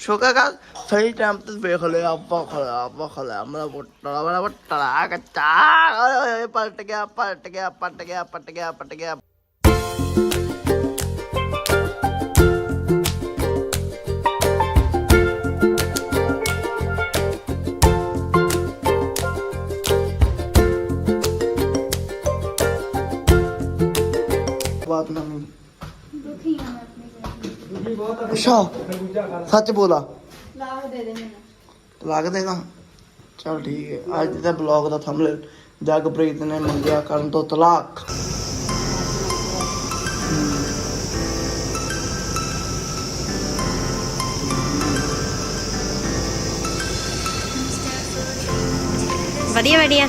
ਸ਼ੁਕਰ ਕਰ ਸਹੀ ਟਾਈਮ ਤੇ ਵੇਖ ਲਿਆ ਆਪਾਂ ਖਲਿਆ ਆਪਾਂ ਖਲਿਆ ਮੇਰਾ ਬੁੱਟਾ ਮੇਰਾ ਬੁੱਟਾ ਕੱਚਾ ਓਏ ਓਏ ਪਲਟ ਗਿਆ ਪਲਟ ਗਿਆ ਪਲਟ ਗਿਆ ਪਲਟ ਗਿਆ ਪਲਟ ਗਿਆ ਬਾਤ ਨਾ ਦੁਖੀ ਹਾਂ ਮੈਂ ਆਪਣੀ ਸੱਚ ਬੋਲਾ। ਲਾਗ ਦੇ ਦੇ ਮੈਨੂੰ। ਲੱਗ ਦੇਗਾ ਚਲ ਠੀਕ ਹੈ। ਅੱਜ ਦਾ ਬਲੌਗ ਦਾ ਥੰਬਨੇਲ ਜਗਪ੍ਰੀਤ ਨੇ ਮੰਗਿਆ ਕਰਨ ਤੋਂ ਤਲਾਕ। ਵਧੀਆ ਵਧੀਆ।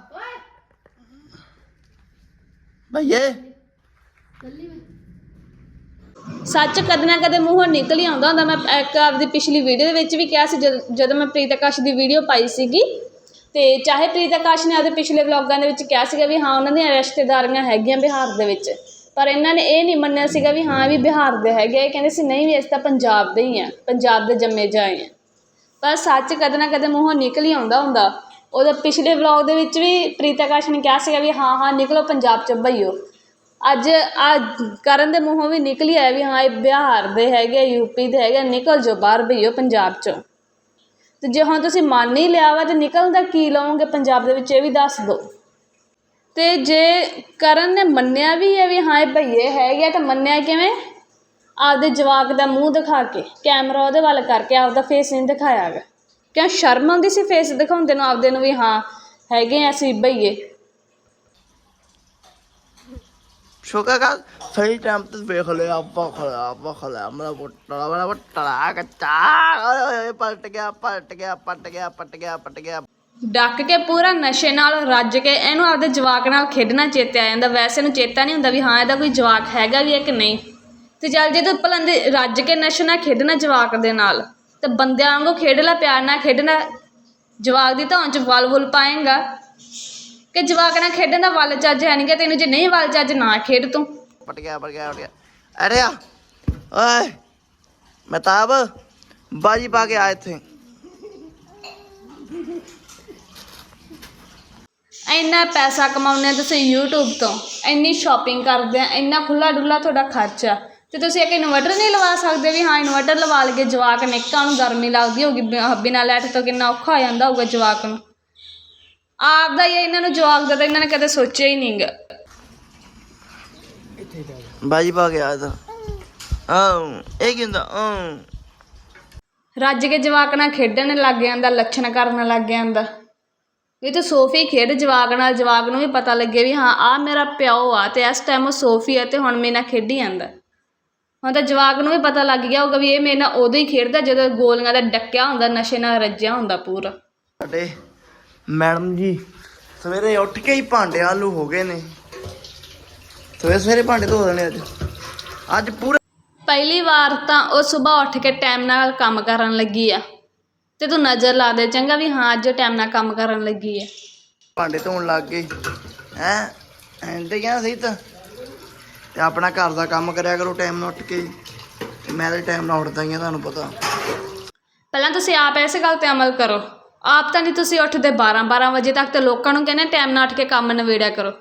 ਭਈਏ। ਸੱਚ ਕਦੇ ਨਾ ਕਦੇ ਮੂੰਹੋਂ ਨਿਕਲ ਹੀ ਆਉਂਦਾ ਹੁੰਦਾ। ਮੈਂ ਇੱਕ ਆਪਦੀ ਪਿਛਲੀ ਵੀਡੀਓ ਦੇ ਵਿੱਚ ਵੀ ਕਿਹਾ ਸੀ, ਜਦ- ਜਦੋਂ ਮੈਂ ਪ੍ਰੀਤ ਆਕਾਸ਼ ਦੀ ਵੀਡੀਓ ਪਾਈ ਸੀਗੀ। ਤੇ ਚਾਹੇ ਪ੍ਰੀਤ ਆਕਾਸ਼ ਨੇ ਆਪਦੇ ਪਿਛਲੇ ਵਲੌਗਾਂ ਦੇ ਵਿੱਚ ਕਿਹਾ ਸੀਗਾ ਵੀ ਹਾਂ, ਉਹਨਾਂ ਦੀਆਂ ਰਿਸ਼ਤੇਦਾਰੀਆਂ ਹੈਗੀਆਂ ਬਿਹਾਰ ਦੇ ਵਿੱਚ। ਪਰ ਇਹਨਾਂ ਨੇ ਇਹ ਨਹੀਂ ਮੰਨਿਆ ਸੀਗਾ ਵੀ ਹਾਂ, ਵੀ ਬਿਹਾਰ ਦੇ ਹੈਗੇ ਆ। ਇਹ ਕਹਿੰਦੇ ਸੀ, ਨਹੀਂ ਵੀ ਅਸੀਂ ਤਾਂ ਪੰਜਾਬ ਦੇ ਹੀ ਆ, ਪੰਜਾਬ ਦੇ ਜੰਮੇ ਜਾਏ ਆ। ਪਰ ਸੱਚ ਕਦੇ ਨਾ ਕਦੇ ਮੂੰਹੋਂ ਨਿਕਲ ਹੀ ਆਉਂਦਾ ਹੁੰਦਾ। ਉਹਦਾ ਪਿਛਲੇ ਵਲੌਗ ਦੇ ਵਿੱਚ ਵੀ ਪ੍ਰੀਤ ਆਕਾਸ਼ ਨੇ ਕਿਹਾ ਸੀਗਾ ਵੀ ਹਾਂ ਹਾਂ ਨਿਕਲੋ ਪੰਜਾਬ 'ਚੋਂ ਬਈਓ। ਅੱਜ ਆ ਕਰਨ ਦੇ ਮੂੰਹੋਂ ਵੀ ਨਿਕਲ ਆਇਆ ਵੀ ਹਾਂ ਇਹ ਬਿਹਾਰ ਦੇ ਹੈਗੇ ਆ, ਯੂਪੀ ਦੇ ਹੈਗੇ ਆ, ਨਿਕਲ ਜਾਓ ਬਾਹਰ ਬਈਓ ਪੰਜਾਬ ਚੋਂ। ਤੇ ਜੇ ਹੁਣ ਤੁਸੀਂ ਮੰਨ ਹੀ ਲਿਆ ਵਾ ਤੇ ਨਿਕਲਣ ਦਾ ਕੀ ਲਓਗੇ ਪੰਜਾਬ ਦੇ ਵਿੱਚ ਇਹ ਵੀ ਦੱਸ ਦਿਓ ਤੇ ਜੇ ਕਰਨ ਨੇ ਮੰਨਿਆ ਵੀ ਹੈ ਵੀ ਹਾਂ ਇਹ ਭਈਏ ਹੈਗੇ ਆ ਤਾਂ ਮੰਨਿਆ ਕਿਵੇਂ? ਆਪਦੇ ਜਵਾਕ ਦਾ ਮੂੰਹ ਦਿਖਾ ਕੇ ਕੈਮਰਾ ਉਹਦੇ ਵੱਲ ਕਰਕੇ ਆਪਦਾ ਫੇਸ ਨਹੀਂ ਦਿਖਾਇਆ ਗਾ ਕਿਉਂ ਸ਼ਰਮ ਆਉਂਦੀ ਸੀ ਫੇਸ ਦਿਖਾਉਂਦੇ ਨੂੰ ਆਪਦੇ ਨੂੰ ਵੀ ਹਾਂ ਹੈਗੇ ਆ ਅਸੀਂ ਭਈਏ ਸ਼ੁਕਰ ਕਰ ਸਹੀ ਟਾਈਮ ਤੇ ਵੇਖ ਲਿਆ ਆਪਾਂ ਖਲਿਆ ਆਪਾਂ ਖਲਿਆ ਮੇਰਾ ਬੁੱਟਾ ਮੇਰਾ ਬੁੱਟਾ ਕੱਚਾ। ਓਏ ਪਲਟ ਗਿਆ ਪਲਟ ਗਿਆ ਪਲਟ ਗਿਆ ਪਲਟ ਗਿਆ ਪਲਟ ਗਿਆ। ਡੱਕ ਕੇ ਪੂਰਾ ਨਸ਼ੇ ਨਾਲ ਰੱਜ ਕੇ ਇਹਨੂੰ ਆਪਦੇ ਜਵਾਕ ਨਾਲ ਖੇਡਣਾ ਚੇਤੇ ਆ ਜਾਂਦਾ। ਵੈਸੇ ਨੂੰ ਚੇਤਾ ਨਹੀਂ ਹੁੰਦਾ ਵੀ ਹਾਂ ਇਹਦਾ ਕੋਈ ਜਵਾਕ ਹੈਗਾ ਵੀ ਹੈ ਕਿ ਨਹੀਂ। ਤੇ ਚੱਲ ਜੇ ਤੂੰ ਭਲਾਂ ਦੇ ਰੱਜ ਕੇ ਨਸ਼ੇ ਨਾਲ ਖੇਡਣਾ ਜਵਾਕ ਦੇ ਨਾਲ। ਤੇ ਬੰਦਿਆਂ ਵਾਂਗੂ ਖੇਡ ਲੈ ਪਿਆਰ ਨਾਲ ਖੇਡਣਾ ਜਵਾਕ ਦੀ ਧੌਣ 'ਚ ਵਲ ਵੁਲ ਪਾਏਗਾ। ਕਿ ਜਵਾਕ ਨਾਲ ਖੇਡਣ ਦਾ ਵੱਲ ਚੱਜ ਹੈ ਨਹੀਂ ਕਿ ਤੈਨੂੰ ਜੇ ਨਹੀਂ ਵੱਲ ਚੱਜ ਨਾ ਖੇਡ ਤੂੰ। ਪਟ ਗਿਆ ਪਟ ਗਿਆ ਪਟ ਗਿਆ। ਅਰੇ ਆ ਓਏ ਮਹਿਤਾਬ ਬਾਜੀ ਪਾ ਕੇ ਆ ਇੱਥੇ। ਇੰਨਾ ਪੈਸਾ ਕਮਾਉਂਦੇ ਆ ਤੁਸੀਂ YouTube ਤੋਂ ਇੰਨੀ ਸ਼ਾਪਿੰਗ ਕਰਦੇ ਆ ਇੰਨਾ ਖੁੱਲਾ ਡੁੱਲਾ ਤੁਹਾਡਾ ਖਰਚਾ। ਤੇ ਤੁਸੀਂ ਇੱਕ ਇਨਵਰਟਰ ਨਹੀਂ ਲਵਾ ਸਕਦੇ ਵੀ ਹਾਂ ਇਨਵਰਟਰ ਲਵਾ ਲਈਏ ਜਵਾਕ ਨਿੱਕਾ ਨੂੰ ਗਰਮੀ ਲੱਗਦੀ ਹੋਗੀ ਬਿ- ਬਿਨਾਂ ਲਾਈਟ ਤੋਂ ਕਿੰਨਾ ਔਖਾ ਹੋ ਜਾਂਦਾ ਹੋਊਗਾ ਜਵਾਕ ਨੂੰ। ਆਪ ਦਾ ਹੀ ਆ, ਇਹਨਾਂ ਨੂੰ ਜਵਾਕ ਦਾ ਤਾਂ ਇਹਨਾਂ ਨੇ ਕਦੇ ਸੋਚਿਆ ਹੀ ਨਹੀਂਗਾ ਬਾਜੀ ਪਾ ਕੇ ਆ ਆਹ ਇਹ ਕੀ ਹੁੰਦਾ? ਆਹ। ਰੱਜ ਕੇ ਜਵਾਕ ਨਾਲ ਖੇਡਣ ਲੱਗ ਜਾਂਦਾ ਲੱਛਣ ਕਰਨ ਲੱਗ ਜਾਂਦਾ। ਵੀ ਤੂੰ ਸੋਫੀ ਖੇਡ ਜਵਾਕ ਨਾਲ ਜਵਾਕ ਨੂੰ ਵੀ ਪਤਾ ਲੱਗੇ ਵੀ ਹਾਂ ਆ ਮੇਰਾ ਪਿਓ ਆ ਤੇ ਇਸ ਟਾਈਮ ਉਹ ਸੋਫੀ ਆ ਤੇ ਹੁਣ ਮੇਰੇ ਨਾਲ ਖੇਡੀ ਜਾਂਦਾ। ਹੁਣ ਤਾਂ ਜਵਾਕ ਨੂੰ ਵੀ ਪਤਾ ਲੱਗ ਗਿਆ ਹੋਊਗਾ ਵੀ ਇਹ ਮੇਰੇ ਨਾਲ ਉਦੋਂ ਹੀ ਖੇਡਦਾ ਜਦੋਂ ਗੋਲੀਆਂ ਦਾ ਡੱਕਿਆ ਹੁੰਦਾ ਨਸ਼ੇ ਨਾਲ ਰੱਜਿਆ ਹੁੰਦਾ ਪੂਰਾ। ਸਾਡੇ ਮੈਡਮ ਜੀ ਸਵੇਰੇ ਉੱਠ ਕੇ ਹੀ ਭਾਂਡੇ ਆਲੂ ਹੋ ਗਏ ਨੇ। ਸਵੇਰੇ ਸਵੇਰੇ ਭਾਂਡੇ ਧੋ ਦੇਣੇ ਅੱਜ। ਅੱਜ ਪੂਰੇ ਪਹਿਲੀ ਵਾਰ ਤਾਂ ਉਹ ਸਵੇਰ ਉੱਠ ਕੇ ਟਾਈਮ ਨਾਲ ਕੰਮ ਕਰਨ ਲੱਗੀ ਆ। ਤੇ ਤੂੰ ਨਜ਼ਰ ਲਾ ਦੇ ਚੰਗਾ ਵੀ ਹਾਂ ਅੱਜ ਟਾਈਮ ਨਾਲ ਕੰਮ ਕਰਨ ਲੱਗੀ ਆ। ਭਾਂਡੇ ਧੋਣ ਲੱਗ ਗਏ। ਹੈ? ਐਂਦੇ ਗਿਆ ਸਹੀ ਤਾਂ? ਤੇ ਆਪਣਾ ਘਰ ਦਾ ਕੰਮ ਕਰਿਆ ਕਰੋ ਟਾਈਮ ਨਾਲ ਉੱਠ ਕੇ ਤੇ ਮੈਂ ਤਾਂ ਟਾਈਮ ਨਾਲ ਉੱਠਦਾ ਹੀ ਆ ਤੁਹਾਨੂੰ ਪਤਾ। ਪਹਿਲਾਂ ਤੁਸੀਂ ਆਪ ਇਸ ਗੱਲ ਤੇ ਅਮਲ ਕਰੋ। ਆਪ ਤਾਂ ਨਹੀਂ ਤੁਸੀਂ ਉੱਠਦੇ 12 12 ਵਜੇ ਤੱਕ ਤੇ ਲੋਕਾਂ ਨੂੰ ਕਹਿੰਦੇ ਟਾਈਮ ਨਾਲ ਉੱਠ ਕੇ ਕੰਮ ਨਿਬੇੜਿਆ ਕਰੋ।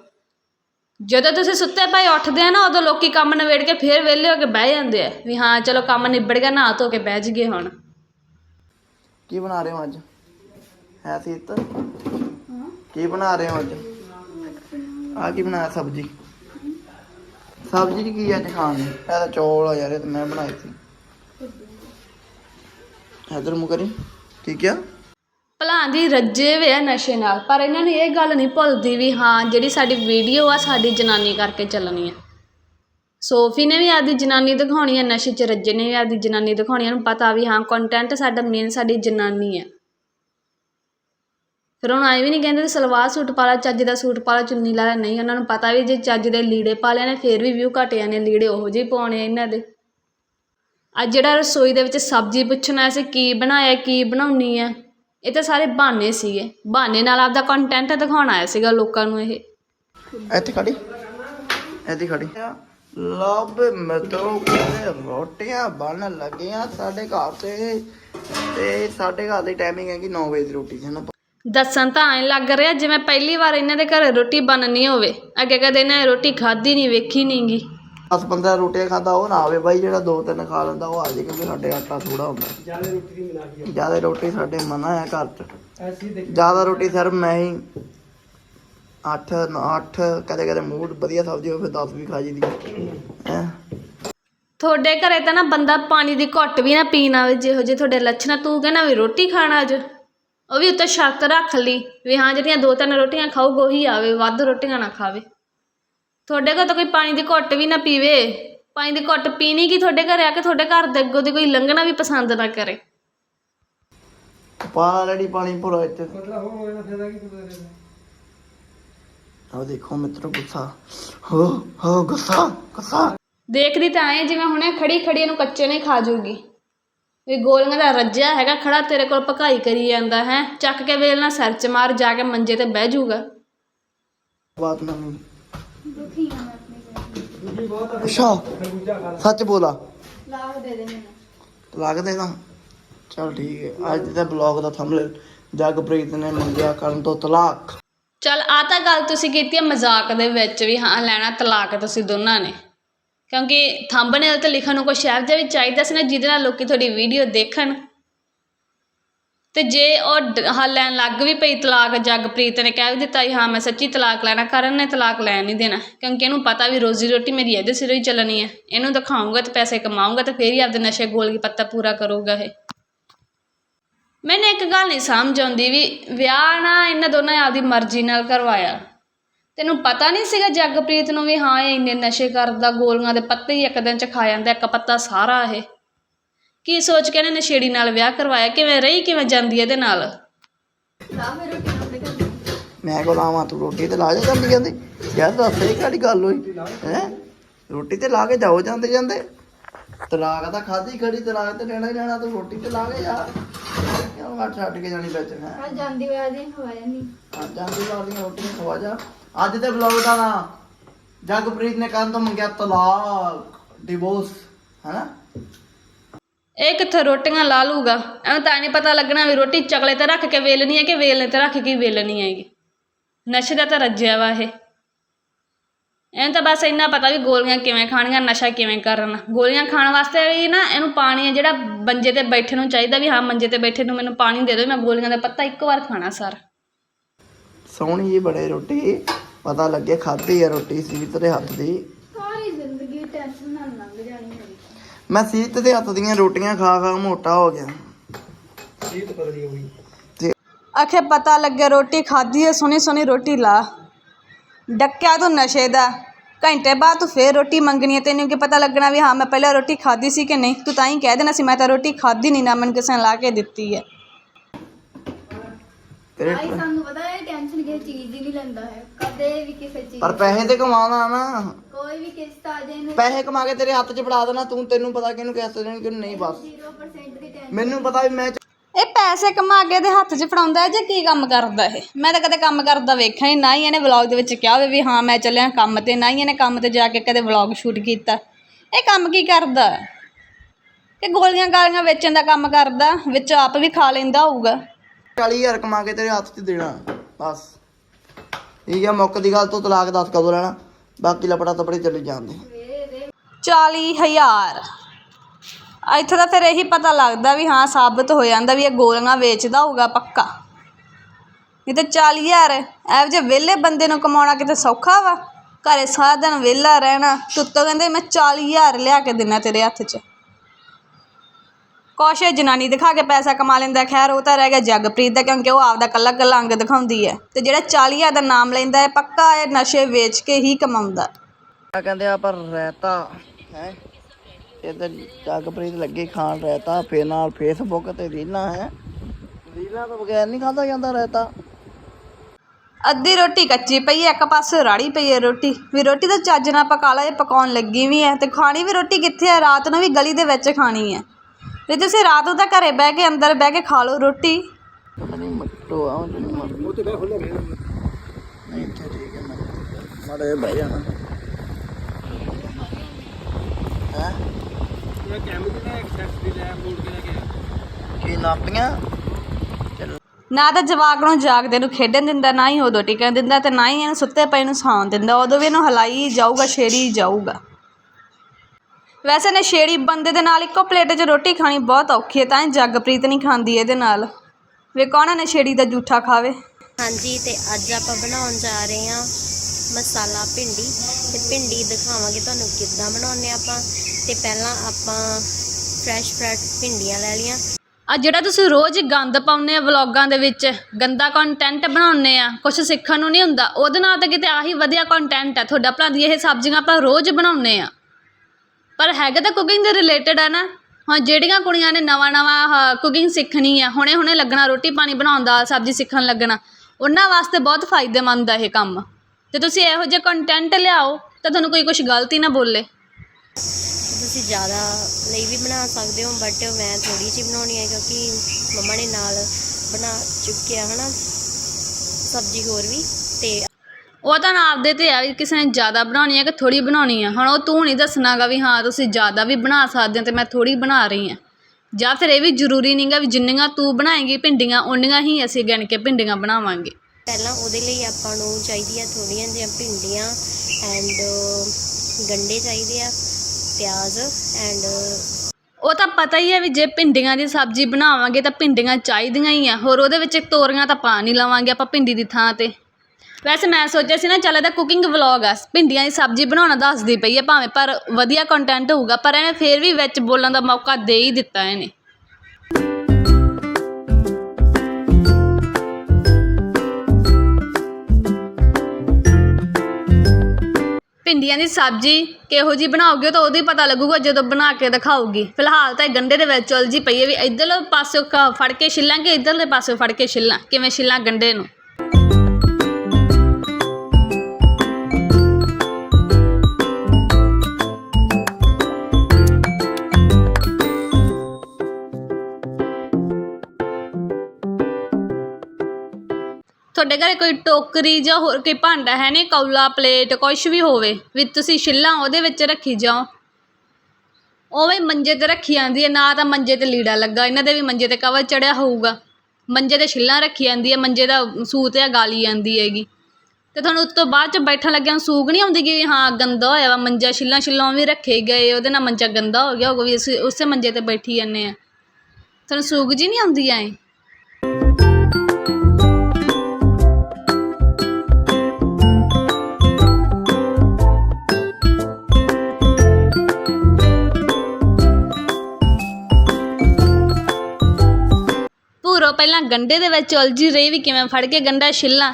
ਜਦੋਂ ਤੁਸੀਂ ਸੁੱਤੇ ਪਏ ਉੱਠਦੇ ਆ ਨਾ ਉਦੋਂ ਲੋਕੀ ਕੰਮ ਨਿਬੇੜ ਕੇ ਫੇਰ ਵਿਹਲੇ ਹੋ ਕੇ ਬਹਿ ਜਾਂਦੇ ਆ ਵੀ ਹਾਂ ਚਲੋ ਕੰਮ ਨਿਬੜ ਗਿਆ ਨਹਾ ਧੋ ਕੇ ਬਹਿ ਜਗੇ ਹੁਣ। ਕੀ ਬਣਾ ਰਹੇ ਹੋ ਅੱਜ? ਹੈ ਸੀਤ ਕੀ ਬਣਾ ਰਹੇ ਹੋ ਅੱਜ? ਆ ਕੀ ਬਣਾਇਆ ਸਬਜੀ? ਸਬਜੀ ਚ ਕੀ ਅੱਜ ਖਾਣ ਨੂੰ? ਇਹ ਤਾਂ ਚੌਲ ਆ ਯਾਰ, ਇਹ ਤਾਂ ਮੈਂ ਬਣਾਏ ਸੀ। ਇਧਰ ਮੂੰਹ ਕਰੀ। ਠੀਕ ਆ? ਭਲਾਂ ਦੀ ਰੱਜੇ ਵੇ ਆ ਨਸ਼ੇ ਨਾਲ, ਪਰ ਇਹਨਾਂ ਨੂੰ ਇਹ ਗੱਲ ਨਹੀਂ ਭੁੱਲਦੀ ਵੀ ਹਾਂ, ਜਿਹੜੀ ਸਾਡੀ ਵੀਡੀਓ ਆ, ਸਾਡੀ ਜਨਾਨੀ ਕਰਕੇ ਚੱਲਣੀ ਆ। ਸੋਫੀ ਨੇ ਵੀ ਆਪਦੀ ਜਨਾਨੀ ਦਿਖਾਉਣੀ ਹੈ ਨਸ਼ੇ 'ਚ ਰੱਜੇ ਨੇ ਵੀ ਆਪਦੀ ਜਨਾਨੀ ਦਿਖਾਉਣੀ ਹੈ ਉਹਨੂੰ ਪਤਾ ਵੀ ਹਾਂ ਕੰਟੈਂਟ ਸਾਡਾ ਮੇਨ ਸਾਡੀ ਜਨਾਨੀ ਹੈ ਫਿਰ ਹੁਣ ਆਏ ਵੀ ਨਹੀਂ ਕਹਿੰਦੇ ਸਲਵਾਰ ਸੂਟ ਪਾ ਲਾ, ਚੱਜ ਦਾ ਸੂਟ ਪਾ ਲਾ, ਚੁੰਨੀ ਲਾ ਲੈ। ਨਹੀਂ, ਉਹਨਾਂ ਨੂੰ ਪਤਾ ਵੀ ਜੇ ਚੱਜ ਦੇ ਲੀੜੇ ਪਾ ਲਿਆ ਨੇ, ਫਿਰ ਵੀ ਵਿਊ ਘਟ ਜਾਣੇ ਲੀੜੇ ਉਹੋ ਜਿਹੇ ਪਾਉਣੇ ਇਹਨਾਂ ਦੇ। ਅੱਜ ਜਿਹੜਾ ਰਸੋਈ ਦੇ ਵਿੱਚ ਸਬਜ਼ੀ ਪੁੱਛਣਾ ਸੀ, ਕੀ ਬਣਾਇਆ, ਕੀ ਬਣਾਉਣੀ ਆ, ਇਹ ਤਾਂ ਸਾਰੇ ਬਹਾਨੇ ਸੀਗੇ। ਬਹਾਨੇ ਨਾਲ ਆਪਦਾ ਕੰਟੈਂਟ ਦਿਖਾਉਣ ਆਇਆ ਸੀਗਾ ਲੋਕਾਂ ਨੂੰ ਇਹ। ਇੱਥੇ ਖੜੀ। ਇੱਥੇ ਖੜੀ। ਲਵ ਮਤੋ ਕੋਲੇ ਰੋਟੀਆਂ ਬਣਨ ਲੱਗੀਆਂ ਸਾਡੇ ਘਰ ਤੇ। ਤੇ ਸਾਡੇ ਘਰ ਦੀ ਟਾਈਮਿੰਗ ਹੈਗੀ 9 ਵਜੇ ਦੀ ਰੋਟੀ ਹੈ ਦੱਸਣ ਤਾਂ ਐਂ ਲੱਗ ਰਿਹਾ ਜਿਵੇਂ ਪਹਿਲੀ ਵਾਰ ਇਹਨਾਂ ਦੇ ਘਰੇ ਰੋਟੀ ਬਣਨੀ ਹੋਵੇ। ਅੱਗੇ ਕਦੇ ਇਹਨਾਂ ਨੇ ਰੋਟੀ ਖਾਧੀ ਨਹੀਂ ਵੇਖੀ ਨਹੀਂਗੀ 10 15 ਰੋਟੀਆਂ ਖਾਂਦਾ ਉਹ ਨਾ ਆਵੇ ਬਾਈ ਜਿਹੜਾ ਦੋ ਤਿੰਨ ਖਾ ਲੈਂਦਾ ਉਹ ਆ ਜੇ ਕਿਉਂਕਿ ਸਾਡੇ ਆਟਾ ਥੋੜਾ ਹੁੰਦਾ। ਜ਼ਿਆਦਾ ਰੋਟੀ ਦੀ ਮਨਾ ਜ਼ਿਆਦਾ ਰੋਟੀ ਸਾਡੇ ਮਨਾ ਹੈ ਘਰ ਚ। ਜ਼ਿਆਦਾ ਰੋਟੀ ਸਿਰਫ ਮੈਂ ਹੀ। 8 8 ਕਦੇ ਕਦੇ ਮੂਡ ਵਧੀਆ ਸਬਜ਼ੀ ਹੋਵੇ ਫਿਰ 10 ਵੀ ਖਾ ਜੀਦੀ ਹੈ? ਤੁਹਾਡੇ ਘਰੇ ਤਾਂ ਨਾ ਬੰਦਾ ਪਾਣੀ ਦੀ ਘੁੱਟ ਵੀ ਨਾ ਪੀਣ ਆਵੇ ਜਿਹੋ ਜਿਹੇ ਤੁਹਾਡੇ ਲੱਛਣ ਤੂੰ ਕਹਿੰਦਾ ਵੀ ਰੋਟੀ ਖਾਣਾ ਅੱਜ ਉਹ ਵੀ ਉੱਤੇ ਸ਼ਰਤ ਰੱਖ ਲਈ ਵੀ ਹਾਂ ਜਿਹੜੀਆਂ ਦੋ ਤਿੰਨ ਰੋਟੀਆਂ ਖਾਊਗਾ ਉਹੀ ਆਵੇ ਵੱਧ ਰੋਟੀਆਂ ਨਾ ਖਾਵੇ। ਤੁਹਾਡੇ ਕੋਲ ਤਾਂ ਕੋਈ ਪਾਣੀ ਦੀ ਘੁੱਟ ਵੀ ਨਾ ਪੀਵੇ। ਪਾਣੀ ਦੀ ਘੁੱਟ ਪੀਣੀ ਕੀ ਤੁਹਾਡੇ ਘਰੇ ਆ ਕੇ ਤੁਹਾਡੇ ਘਰ ਦੇ ਅੱਗੋਂ ਦੀ ਕੋਈ ਲੰਘਣਾ ਵੀ ਪਸੰਦ ਨਾ ਕਰੇ। ਪਾ ਰੈਡੀ ਪਾਣੀ ਪੂਰਾ ਇੱਥੇ। ਆਹ ਦੇਖੋ ਮਿੱਤਰੋ ਗੁੱਸਾ। ਹੋ ਹੋ ਗੁੱਸਾ ਗੁੱਸਾ। ਦੇਖਦੀ ਤਾਂ ਐ ਜਿਵੇਂ ਹੁਣੇ ਖੜੀ ਖੜੀ ਇਹਨੂੰ ਕੱਚੇ ਨੇ ਖਾ ਜੂਗੀ। ਵੀ ਗੋਲੀਆਂ ਦਾ ਰੱਜਿਆ ਹੈਗਾ ਖੜਾ ਤੇਰੇ ਕੋਲ ਭਕਾਈ ਕਰੀ ਜਾਂਦਾ ਹੈ। ਚੱਕ ਕੇ ਵੇਲਣਾ ਸਿਰ ਚ ਮਾਰ ਜਾ ਕੇ ਮੰਜੇ ਤੇ ਬਹਿ ਬਾਤ ਦੁਖੀ ਹਾਂ ਮੈਂ ਅੱਛਾ ਸੱਚ ਬੋਲਾ। ਲਾਭ ਦੇ ਦੇ ਮੈਨੂੰ ਲੱਗ ਦੇਗਾ ਚਲ ਠੀਕ ਹੈ ਅੱਜ ਦੇ ਬਲੌਗ ਦਾ ਥੰਬਨੇਲ ਜਗਪ੍ਰੀਤ ਨੇ ਮੰਗਿਆ ਕਰਨ ਤੋਂ ਤਲਾਕ। ਚਲ ਆ ਤਾਂ ਗੱਲ ਤੁਸੀਂ ਕੀਤੀ ਹੈ ਮਜ਼ਾਕ ਦੇ ਵਿੱਚ ਵੀ ਹਾਂ ਲੈਣਾ ਤਲਾਕ ਤੁਸੀਂ ਦੋਨਾਂ ਨੇ। ਕਿਉਂਕਿ ਥੰਬਨੇਲ ਤੇ ਲਿਖਣ ਨੂੰ ਕੁਛ ਇਹੋ ਜਿਹਾ ਵੀ ਚਾਹੀਦਾ ਸੀ ਨਾ, ਜਿਹਦੇ ਨਾਲ ਲੋਕ ਤੁਹਾਡੀ ਵੀਡੀਓ ਦੇਖਣ। ਅਤੇ ਜੇ ਉਹ ਡ- ਆਹ ਲੈਣ ਲੱਗ ਵੀ ਪਈ ਤਲਾਕ, ਜਗਪ੍ਰੀਤ ਨੇ ਕਹਿ ਵੀ ਦਿੱਤਾ ਵੀ, ਹਾਂ, ਮੈਂ ਸੱਚੀ ਤਲਾਕ ਲੈਣਾ, ਕਰਨ ਨੇ ਤਲਾਕ ਲੈਣ ਨਹੀਂ ਦੇਣਾ। ਕਿਉਂਕਿ ਇਹਨੂੰ ਪਤਾ ਵੀ ਰੋਜ਼ੀ ਰੋਟੀ ਮੇਰੀ ਇਹਦੇ ਸਿਰੋਂ ਹੀ ਚੱਲਣੀ ਹੈ। ਇਹਨੂੰ ਦਿਖਾਊਂਗਾ ਅਤੇ ਪੈਸੇ ਕਮਾਊਂਗਾ ਅਤੇ ਫਿਰ ਹੀ ਆਪਦੇ ਨਸ਼ੇ ਗੋਲ ਪੱਤਾ ਪੂਰਾ ਕਰੂਗਾ ਇਹ। ਮੈਨੂੰ ਇੱਕ ਗੱਲ ਨਹੀਂ ਸਮਝ ਆਉਂਦੀ ਵੀ ਵਿਆਹ ਨਾ ਇਹਨਾਂ ਦੋਨਾਂ ਨੇ ਆਪਦੀ ਮਰਜ਼ੀ ਨਾਲ ਕਰਵਾਇਆ। ਤੈਨੂੰ ਪਤਾ ਨਹੀਂ ਸੀਗਾ ਜਗਪ੍ਰੀਤ ਨੂੰ ਵੀ ਹਾਂ ਇਹ ਇੰਨੇ ਨਸ਼ੇ ਕਰਦਾ ਗੋਲੀਆਂ ਦੇ ਪੱਤੇ ਹੀ ਇੱਕ ਦਿਨ ਚ ਖਾ ਜਾਂਦਾ ਇੱਕ ਪੱਤਾ ਸਾਰਾ ਇਹ। ਕੀ ਸੋਚ ਕੇ ਇਹਨੇ ਨਸ਼ੇੜੀ ਨਾਲ ਵਿਆਹ ਕਰਵਾਇਆ? ਕਿਵੇਂ ਰਹੀ ਕਿਵੇਂ ਜਾਂਦੀ ਇਹਦੇ ਨਾਲ? ਰੋਟੀ ਮੈਂ ਕੋ ਲਾਵਾਂ ਤੂੰ ਰੋਟੀ ਤੇ ਲਾ ਜਾ ਜਾਂਦੀ ਜਾਂਦੀ। ਯਾਰ ਦੱਸ ਇਹ ਕਿਹੜੀ ਗੱਲ ਹੋਈ? ਹੈ? ਰੋਟੀ ਤੇ ਲਾ ਕੇ ਜਾਓ ਜਾਂਦੇ ਜਾਂਦੇ। ਤਲਾਕ ਤਾਂ ਖਾਦੀ ਖੜੀ ਤਲਾਕ ਤੇ ਲੈਣਾ ਹੀ ਲੈਣਾ ਤੂੰ ਰੋਟੀ ਤੇ ਲਾ ਕੇ ਜਾ। ਕਿਉਂ ਘੱਟ ਛੱਡ ਕੇ ਜਾਣੀ ਵਿੱਚ ਹੈ? ਕੱਲ ਜਾਂਦੀ ਹੋਇਆ ਦੇ ਅੱਜ ਜਾਂਦੀ। ਵਾਲੀਆਂ ਰੋਟੀਆਂ ਖਵਾ ਜਾ। ਅੱਜ ਦੇ ਬਲੌਗ ਦਾ ਨਾਂ ਜਗਪ੍ਰੀਤ ਨੇ ਕਰਨ ਤੋਂ ਮੰਗਿਆ ਤਲਾਕ ਡਿਵੋਰਸ ਹੈਨਾ? ਇਹ ਕਿੱਥੇ ਰੋਟੀਆਂ ਲਾ ਲੂਗਾ ਐਵੇਂ ਤਾਂ ਨਹੀਂ ਪਤਾ ਲੱਗਣਾ ਵੀ ਰੋਟੀ ਚਕਲੇ ਤੇ ਰੱਖ ਕੇ ਵੇਲਣੀ ਹੈ ਕਿ ਵੇਲਣੇ ਤੇ ਰੱਖ ਕੇ ਵੇਲਣੀ ਹੈਗੀ। ਨਸ਼ੇ ਦਾ ਤਾਂ ਰੱਜਿਆ ਵਾ ਇਹ। ਇਹਨੂੰ ਤਾਂ ਬਸ ਇੰਨਾ ਪਤਾ ਵੀ ਗੋਲੀਆਂ ਕਿਵੇਂ ਖਾਣੀਆਂ, ਨਸ਼ਾ ਕਿਵੇਂ ਕਰਨਾ। ਗੋਲੀਆਂ ਖਾਣ ਵਾਸਤੇ ਵੀ ਨਾ ਇਹਨੂੰ ਪਾਣੀ ਹੈ ਜਿਹੜਾ ਮੰਜੇ ਤੇ ਬੈਠੇ ਨੂੰ ਚਾਹੀਦਾ ਵੀ ਹਾਂ, ਮੰਜੇ ਤੇ ਬੈਠੇ ਨੂੰ ਮੈਨੂੰ ਪਾਣੀ ਦੇ ਦਿਓ, ਮੈਂ ਗੋਲੀਆਂ ਦਾ ਪੱਤਾ ਇੱਕ ਵਾਰ ਖਾਣਾ ਸਰ। ਸੋਹਣੀ ਜੀ ਬੜੇ ਰੋਟੀ ਪਤਾ ਲੱਗੇ ਖਾਧੀ ਆ ਰੋਟੀ ਸੀਤ ਦੇ ਹੱਥ ਦੀ। ਸਾਰੀ ਜ਼ਿੰਦਗੀ ਟੈਨਸ਼ਨ ਨਾਲ ਲੰਘ ਜਾਣੀ ਮੇਰੀ ਮੈਂ ਸੀਤ ਦੇ ਹੱਥ ਦੀਆਂ ਰੋਟੀਆਂ ਖਾ ਖਾ ਮੋਟਾ ਹੋ ਗਿਆ। ਅਖੇ ਪਤਾ ਲੱਗਿਆ ਰੋਟੀ ਖਾਧੀ ਹੈ ਸੋਹਣੀ ਸੋਹਣੀ ਰੋਟੀ ਲਾ। ਡੱਕਿਆ ਤੂੰ ਨਸ਼ੇ ਦਾ। ਘੰਟੇ ਬਾਅਦ ਤੂੰ ਫੇਰ ਰੋਟੀ ਮੰਗਣੀ ਹੈ ਤੈਨੂੰ ਕੀ ਪਤਾ ਲੱਗਣਾ ਵੀ ਹਾਂ ਮੈਂ ਪਹਿਲਾਂ ਰੋਟੀ ਖਾਧੀ ਸੀ ਕਿ ਨਹੀਂ? ਤੂੰ ਤਾਂ ਹੀ ਕਹਿ ਦੇਣਾ ਸੀ ਮੈਂ ਤਾਂ ਰੋਟੀ ਖਾਧੀ ਨਹੀਂ ਨਾ ਮੈਨੂੰ ਕਿਸੇ ਨੇ ਲਾ ਕੇ ਦਿੱਤੀ ਹੈ ਤੇਰੇ ਆਈ ਸਾਨੂੰ ਪਤਾ ਹੈ ਕਿਸੇ ਚੀਜ਼ ਦੀ ਨਹੀਂ ਲੈਂਦਾ ਹੈ। ਕਦੇ ਵੀ ਕਿਸੇ ਚੀਜ਼ ਪਰ ਪੈਸੇ ਤੇ ਕਮਾਉਣਾ ਨਾ। ਕੋਈ ਵੀ ਕਿਸ਼ਤ ਆ ਜਾਏ ਇਹਨੂੰ। ਪੈਸੇ ਕਮਾ ਕੇ ਤੇਰੇ ਹੱਥ 'ਚ ਫੜਾ ਦੇਣਾ ਤੂੰ ਤੈਨੂੰ ਪਤਾ ਕਿਹਨੂੰ ਕਿਸ਼ਤ ਦੇਣੀ ਕਿਹਨੂੰ ਨਹੀਂ ਬਸ। 0% ਦੀ ਟੈਨਸ਼ਨ ਮੈਨੂੰ ਪਤਾ ਵੀ ਮੈਂ ਇਹ ਪੈਸੇ ਕਮਾ ਕੇ ਇਹਦੇ ਹੱਥ 'ਚ ਫੜਾਉਂਦਾ ਹੈ ਜਾਂ ਕੀ ਕੰਮ ਕਰਦਾ ਇਹ? ਮੈਂ ਤਾਂ ਕਦੇ ਕੰਮ ਕਰਦਾ ਵੇਖਿਆ ਹੀ ਨਾ ਹੀ ਇਹਨੇ ਵਲੌਗ ਦੇ ਵਿੱਚ ਕਿਹਾ ਹੋਵੇ ਵੀ ਹਾਂ ਮੈਂ ਚੱਲਿਆ ਕੰਮ ਤੇ ਨਾ ਹੀ ਇਹਨੇ ਕੰਮ ਤੇ ਜਾ ਕੇ ਕਦੇ ਵਲੌਗ ਸ਼ੂਟ ਕੀਤਾ। ਇਹ ਕੰਮ ਕੀ ਕਰਦਾ ਇਹ ਗੋਲੀਆਂ ਗਾਲੀਆਂ ਵੇਚਣ ਦਾ ਕੰਮ ਕਰਦਾ ਵਿੱਚ ਆਪ ਵੀ ਖਾ ਲੈਂਦਾ ਹੋਊਗਾ। 40000 ਕਮਾ ਕੇ ਤੇਰੇ ਹੱਥ 'ਚ ਦੇਣਾ ਬਸ। ਠੀਕ ਹੈ ਮੁੱਕ ਦੀ ਗੱਲ ਤੋਂ ਤਲਾਕ ਦੱਸ ਕਦੋਂ ਲੈਣਾ? ਬਾਕੀ ਲਪੜਾ ਤਪੜੇ ਚੱਲੀ ਜਾਂਦੇ ਚਾਲੀ ਹਜ਼ਾਰ। ਇੱਥੇ ਤਾਂ ਫਿਰ ਇਹੀ ਪਤਾ ਲੱਗਦਾ ਵੀ ਹਾਂ, ਸਾਬਤ ਹੋ ਜਾਂਦਾ ਵੀ ਇਹ ਗੋਲੀਆਂ ਵੇਚਦਾ ਹੋਊਗਾ ਪੱਕਾ। ਨਹੀਂ ਤੇ ਚਾਲੀ ਹਜ਼ਾਰ। ਇਹੋ ਜਿਹੇ ਵਿਹਲੇ ਬੰਦੇ ਨੂੰ ਕਮਾਉਣਾ ਕਿਤੇ ਸੌਖਾ ਵਾ? ਘਰੇ ਸਾਰਾ ਦਿਨ ਵਿਹਲਾ ਰਹਿਣਾ। ਤੁੱਤੋਂ ਕਹਿੰਦੇ, ਮੈਂ ਚਾਲੀ ਹਜ਼ਾਰ ਲਿਆ ਕੇ ਦੇਣਾ ਤੇਰੇ ਹੱਥ 'ਚ। ਕੁਛ ਇਹ ਜਨਾਨੀ ਦਿਖਾ ਕੇ ਪੈਸਾ ਕਮਾ ਲੈਂਦਾ ਖੈਰ ਉਹ ਤਾਂ ਰਹਿ ਗਿਆ ਜਗਪ੍ਰੀਤ ਦਾ ਕਿਉਂਕਿ ਉਹ ਆਪਦਾ ਕੱਲਾ ਕੱਲਾ ਅੰਗ ਦਿਖਾਉਂਦੀ ਹੈ। ਤੇ ਜਿਹੜਾ ਚਾਲੀ ਹਜ਼ਾਰ ਦਾ ਨਾਮ ਲੈਂਦਾ ਹੈ ਪੱਕਾ ਇਹ ਨਸ਼ੇ ਵੇਚ ਕੇ ਹੀ ਕਮਾਉਂਦਾ। ਆ ਕਹਿੰਦੇ ਆ ਪਰ ਰਹਿਤਾ ਹੈ? ਇਧਰ ਜਗਪ੍ਰੀਤ ਲੱਗੇ ਖਾਣ ਰਹਿਤਾ ਫੇਰ ਨਾਲ ਫੇਸਬੁੱਕ ਤੇ ਰੀਲਾਂ ਹੈ? ਰੀਲਾਂ ਤੋਂ ਬਗੈਰ ਨਹੀਂ ਖਾਦਾ ਜਾਂਦਾ ਰਹਿਤਾ। ਅੱਧੀ ਰੋਟੀ ਕੱਚੀ ਪਈ ਹੈ ਇੱਕ ਪਾਸੇ ਰਾੜੀ ਪਈ ਹੈ ਰੋਟੀ। ਵੀ ਰੋਟੀ ਤਾਂ ਚੱਜ ਨਾਲ ਪਕਾ ਲਾ ਇਹ ਪਕਾਉਣ ਲੱਗੀ ਵੀ ਹੈ। ਤੇ ਖਾਣੀ ਵੀ ਰੋਟੀ ਕਿੱਥੇ ਹੈ? ਰਾਤ ਨੂੰ ਵੀ ਗਲੀ ਦੇ ਵਿੱਚ ਖਾਣੀ ਹੈ। ਤੇ ਤੁਸੀਂ ਰਾਤ ਨੂੰ ਤਾਂ ਘਰੇ ਬਹਿ ਕੇ ਅੰਦਰ ਬਹਿ ਕੇ ਖਾ ਲਓ ਰੋਟੀ। ਪਤਾ ਨਹੀਂ ਮੱਟੋ ਆ ਉਹ ਜਿਹਨੂੰ ਮਰ ਉਹ ਤੇ ਬੈ ਖੁੱਲੇ ਨਹੀਂ ਇੱਥੇ ਠੀਕ ਹੈ ਮੈਂ ਮਾੜੇ ਬਹਿ ਜਾਣਾ। ਹੈ? ਕੀ ਨਾਪੀਆਂ? ਚਲੋ। ਨਾ ਤਾਂ ਜਵਾਕ ਨੂੰ ਜਾਗਦੇ ਨੂੰ ਖੇਡਣ ਦਿੰਦਾ ਨਾ ਹੀ ਉਦੋਂ ਟਿਕਣ ਦਿੰਦਾ ਤੇ ਨਾ ਹੀ ਇਹਨੂੰ ਸੁੱਤੇ ਪਏ ਨੂੰ ਸੌਣ ਦਿੰਦਾ। ਉਦੋਂ ਵੀ ਇਹਨੂੰ ਹਲਾਈ ਜਾਊਗਾ ਛੇੜੀ ਜਾਊਗਾ। ਵੈਸੇ ਨਸ਼ੇੜੀ ਬੰਦੇ ਦੇ ਨਾਲ ਇੱਕੋ ਪਲੇਟ 'ਚ ਰੋਟੀ ਖਾਣੀ ਬਹੁਤ ਔਖੀ ਹੈ ਤਾਂ ਹੀ ਜਗਪ੍ਰੀਤ ਨਹੀਂ ਖਾਂਦੀ ਇਹਦੇ ਨਾਲ। ਵੇ ਕੌਣ ਨਸ਼ੇੜੀ ਦਾ ਜੂਠਾ ਖਾਵੇ? ਹਾਂਜੀ ਤੇ ਅੱਜ ਆਪਾਂ ਬਣਾਉਣ ਜਾ ਰਹੇ ਹਾਂ ਮਸਾਲਾ ਭਿੰਡੀ। ਤੇ ਭਿੰਡੀ ਦਿਖਾਵਾਂਗੇ ਤੁਹਾਨੂੰ ਕਿੱਦਾਂ ਬਣਾਉਂਦੇ ਆਪਾਂ। ਤੇ ਪਹਿਲਾਂ ਆਪਾਂ ਫਰੈਸ਼ ਫਰੈਸ਼ ਭਿੰਡੀਆਂ ਲੈ ਲਈਆਂ। ਆ ਜਿਹੜਾ ਤੁਸੀਂ ਰੋਜ਼ ਗੰਦ ਪਾਉਂਦੇ ਆ ਵਲੌਗਾਂ ਦੇ ਵਿੱਚ ਗੰਦਾ ਕੰਟੈਂਟ ਬਣਾਉਂਦੇ ਆ ਕੁਝ ਸਿੱਖਣ ਨੂੰ ਨਹੀਂ ਹੁੰਦਾ ਉਹਦੇ ਨਾਲ ਤਾਂ ਕਿਤੇ ਆਹੀ ਵਧੀਆ ਕੰਟੈਂਟ ਹੈ ਤੁਹਾਡਾ ਭਲਾ ਦੀ ਇਹ ਸਬਜ਼ੀਆਂ ਆਪਾਂ ਰੋਜ਼ ਬਣਾਉਂਦੇ ਆ। ਪਰ ਹੈਗਾ ਤਾਂ ਕੁਕਿੰਗ ਦੇ ਰਿਲੇਟਡ ਆ ਨਾ। ਹੁਣ ਜਿਹੜੀਆਂ ਕੁੜੀਆਂ ਨੇ ਨਵਾਂ ਨਵਾਂ ਕੁਕਿੰਗ ਸਿੱਖਣੀ ਆ, ਹੁਣੇ ਹੁਣੇ ਲੱਗਣਾ, ਰੋਟੀ ਪਾਣੀ ਬਣਾਉਣ ਦਾ ਸਬਜ਼ੀ ਸਿੱਖਣ ਲੱਗਣਾ, ਉਹਨਾਂ ਵਾਸਤੇ ਬਹੁਤ ਫਾਇਦੇਮੰਦ ਆ ਇਹ ਕੰਮ। ਤੇ ਤੁਸੀਂ ਇਹੋ ਜਿਹੇ ਕੰਟੈਂਟ ਲਿਆਓ ਤਾਂ ਤੁਹਾਨੂੰ ਕੋਈ ਕੁਛ ਗਲਤ ਹੀ ਨਾ ਬੋਲੇ। ਤੁਸੀਂ ਜ਼ਿਆਦਾ ਲਈ ਵੀ ਬਣਾ ਸਕਦੇ ਹੋ ਬਟ ਮੈਂ ਥੋੜੀ ਜਿਹੀ ਬਣਾਉਣੀ ਹੈ ਕਿਉਂਕਿ ਮੰਮਾ ਨੇ ਨਾਲ ਬਣਾ ਚੁੱਕਿਆ ਹਨਾ, ਸਬਜ਼ੀ ਹੋਰ ਵੀ, ਤੇ ਉਹ ਤਾਂ ਨਾ ਆਪਦੇ ਤੇ ਆ ਵੀ ਕਿਸੇ ਨੇ ਜ਼ਿਆਦਾ ਬਣਾਉਣੀ ਹੈ ਕਿ ਥੋੜੀ ਬਣਾਉਣੀ ਹੈ ਹੁਣ ਉਹ ਤੂੰ ਨਹੀਂ ਦੱਸਣਾਗਾ ਵੀ ਹਾਂ ਤੁਸੀਂ ਜ਼ਿਆਦਾ ਵੀ ਬਣਾ ਸਕਦੇ ਹੋ ਤੇ ਮੈਂ ਥੋੜੀ ਬਣਾ ਰਹੀ ਹਾਂ ਜਾਂ ਫਿਰ ਇਹ ਵੀ ਜ਼ਰੂਰੀ ਨਹੀਂਗਾ ਵੀ ਜਿੰਨੀਆਂ ਤੂੰ ਬਣਾਏਂਗੀ ਭਿੰਡੀਆਂ ਓਨੀਆਂ ਹੀ ਅਸੀਂ ਗਿਣ ਕੇ ਭਿੰਡੀਆਂ ਬਣਾਵਾਂਗੇ। ਪਹਿਲਾਂ ਉਹਦੇ ਲਈ ਆਪਾਂ ਨੂੰ ਚਾਹੀਦੀਆਂ ਥੋੜੀਆਂ ਜਿਹੀਆਂ ਭਿੰਡੀਆਂ ਐਂਡ ਗੰਡੇ ਚਾਹੀਦੇ ਆ ਪਿਆਜ਼ ਐਂਡ ਉਹ ਤਾਂ ਪਤਾ ਹੀ ਹੈ ਵੀ ਜੇ ਭਿੰਡੀਆਂ ਦੀ ਸਬਜ਼ੀ ਬਣਾਵਾਂਗੇ ਤਾਂ ਭਿੰਡੀਆਂ ਚਾਹੀਦੀਆਂ ਹੀ ਆ। ਹੋਰ ਉਹਦੇ ਵਿੱਚ ਤੋਰੀਆਂ ਤਾਂ ਪਾ ਨਹੀਂ ਲਵਾਂਗੇ ਆਪਾਂ ਭਿੰਡੀ ਦੀ ਥਾਂ ਤੇ। ਵੈਸੇ ਮੈਂ ਸੋਚਿਆ ਸੀ ਨਾ, ਚੱਲ ਇਹਦਾ ਕੁਕਿੰਗ ਵਲੌਗ ਆ, ਭਿੰਡੀਆਂ ਦੀ ਸਬਜ਼ੀ ਬਣਾਉਣਾ ਦੱਸਦੀ ਪਈ ਹੈ ਭਾਵੇਂ ਪਰ ਵਧੀਆ ਕੰਟੈਂਟ ਹੋਊਗਾ, ਪਰ ਇਹਨੇ ਫਿਰ ਵੀ ਵਿੱਚ ਬੋਲਣ ਦਾ ਮੌਕਾ ਦੇ ਹੀ ਦਿੱਤਾ ਇਹਨੇ। ਭਿੰਡੀਆਂ ਦੀ ਸਬਜ਼ੀ ਕਿਹੋ ਜੀ ਬਣਾਓਗੇ ਤਾਂ ਉਹਦੀ ਪਤਾ ਲੱਗੂਗਾ, ਜਦੋਂ ਬਣਾ ਕੇ ਦਿਖਾਊਗੀ। ਫਿਲਹਾਲ ਤਾਂ ਇਹ ਗੰਡੇ ਦੇ ਵਿੱਚ ਉਲਝੀ ਪਈ ਹੈ ਵੀ ਇੱਧਰਲੇ ਪਾਸਿਓਂ ਕ- ਫੜ ਕੇ ਛਿੱਲਾਂਗੇ ਕਿ ਇੱਧਰਲੇ ਪਾਸਿਓਂ ਫੜ ਕੇ ਛਿੱਲਾਂ? ਕਿਵੇਂ ਛਿੱਲਾਂ ਗੰਡੇ ਨੂੰ? ਤੁਹਾਡੇ ਘਰ ਕੋਈ ਟੋਕਰੀ ਜਾਂ ਹੋਰ ਕੋਈ ਭਾਂਡਾ ਹੈ ਨਹੀਂ, ਕੌਲਾ ਪਲੇਟ, ਕੁਛ ਵੀ ਹੋਵੇ, ਵੀ ਤੁਸੀਂ ਛਿੱਲਾਂ ਉਹਦੇ ਵਿੱਚ ਰੱਖੀ ਜਾਓ। ਉਵੇਂ ਮੰਜੇ ਤੇ ਰੱਖੀ ਜਾਂਦੀ ਹੈ, ਨਾ ਤਾਂ ਮੰਜੇ ਤੇ ਲੀੜਾ ਲੱਗਾ, ਇਹਨਾਂ ਦੇ ਵੀ ਮੰਜੇ ਤੇ ਕਵਰ ਚੜਿਆ ਹੋਊਗਾ। ਮੰਜੇ ਤੇ ਛਿੱਲਾਂ ਰੱਖੀ ਜਾਂਦੀ ਹੈ, ਮੰਜੇ ਦਾ ਸੂਤ ਆ ਗਾਲੀ ਜਾਂਦੀ ਹੈਗੀ। ਅਤੇ ਤੁਹਾਨੂੰ ਉਸ ਤੋਂ ਬਾਅਦ ਚ ਬੈਠਣ ਲੱਗਿਆਂ ਨੂੰ ਸੂਗ ਨਹੀਂ ਆਉਂਦੀ ਕਿ ਹਾਂ, ਗੰਦਾ ਹੋਇਆ ਵਾ, ਮੰਜਾ, ਛਿੱਲਾਂ ਛਿੱਲਾਂ ਵੀ ਰੱਖੇ ਗਏ, ਉਹਦੇ ਨਾਲ ਮੰਜਾ ਗੰਦਾ ਹੋ ਗਿਆ ਹੋਊਗਾ, ਵੀ ਅਸੀਂ ਉਸੇ ਮੰਜੇ ਤੇ ਬੈਠੀ ਜਾਂਦੇ ਹਾਂ। ਤੁਹਾਨੂੰ ਸੂਗ ਜਿਹੀ ਨਹੀਂ ਆਉਂਦੀ ਐ? ਪਹਿਲਾਂ ਗੰਢੇ ਦੇ ਵਿੱਚ ਉਲਝੀ ਰਹੀ ਵੀ ਕਿਵੇਂ ਫੜ ਕੇ ਗੰਢਾ ਛਿੱਲਾਂ।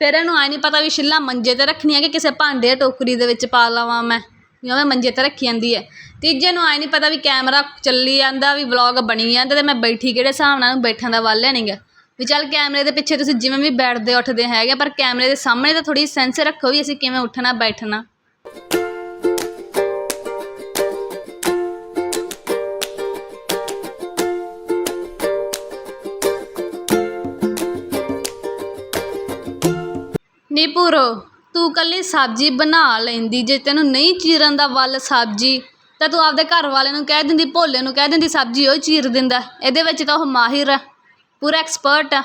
ਫਿਰ ਇਹਨੂੰ ਆਈ ਨਹੀਂ ਪਤਾ ਵੀ ਛਿੱਲਾਂ ਮੰਜੇ ਤੇ ਰੱਖਣੀਆਂ ਕਿ ਕਿਸੇ ਭਾਂਡੇ ਟੋਕਰੀ ਦੇ ਵਿੱਚ ਪਾ ਲਵਾਂ ਮੈਂ, ਵੀ ਉਵੇਂ ਮੰਜੇ ਤੇ ਰੱਖੀ ਜਾਂਦੀ ਹੈ। ਤੀਜੇ ਨੂੰ ਆਈ ਨਹੀਂ ਪਤਾ ਵੀ ਕੈਮਰਾ ਚੱਲੀ ਜਾਂਦਾ, ਵੀ ਵਲੋਗ ਬਣੀ ਜਾਂਦਾ ਅਤੇ ਮੈਂ ਬੈਠੀ ਕਿਹੜੇ ਹਿਸਾਬ ਨਾਲ ਬੈਠਣ ਦਾ ਵੱਲ ਨਹੀਂ ਗਾ ਵੀ ਚੱਲ ਕੈਮਰੇ ਦੇ ਪਿੱਛੇ ਤੁਸੀਂ ਜਿਵੇਂ ਵੀ ਬੈਠਦੇ ਉੱਠਦੇ ਹੈਗੇ ਪਰ ਕੈਮਰੇ ਦੇ ਸਾਹਮਣੇ ਤਾਂ ਥੋੜ੍ਹੀ ਸੈਂਸ ਰੱਖੋ ਵੀ ਅਸੀਂ ਕਿਵੇਂ ਉੱਠਣਾ, ਬੈਠਣਾ। ਨੀ ਭੂਰੋ ਤੂੰ ਕੱਲੀ ਸਬਜ਼ੀ ਬਣਾ ਲੈਂਦੀ, ਜੇ ਤੈਨੂੰ ਨਹੀਂ ਚੀਰਨ ਦਾ ਵੱਲ ਸਬਜ਼ੀ, ਤਾਂ ਤੂੰ ਆਪਦੇ ਘਰ ਵਾਲੇ ਨੂੰ ਕਹਿ ਦਿੰਦੀ, ਭੋਲੇ ਨੂੰ ਕਹਿ ਦਿੰਦੀ, ਸਬਜ਼ੀ ਉਹ ਚੀਰ ਦਿੰਦਾ। ਇਹਦੇ ਵਿੱਚ ਤਾਂ ਉਹ ਮਾਹਿਰ ਆ, ਪੂਰਾ ਐਕਸਪਰਟ ਆ।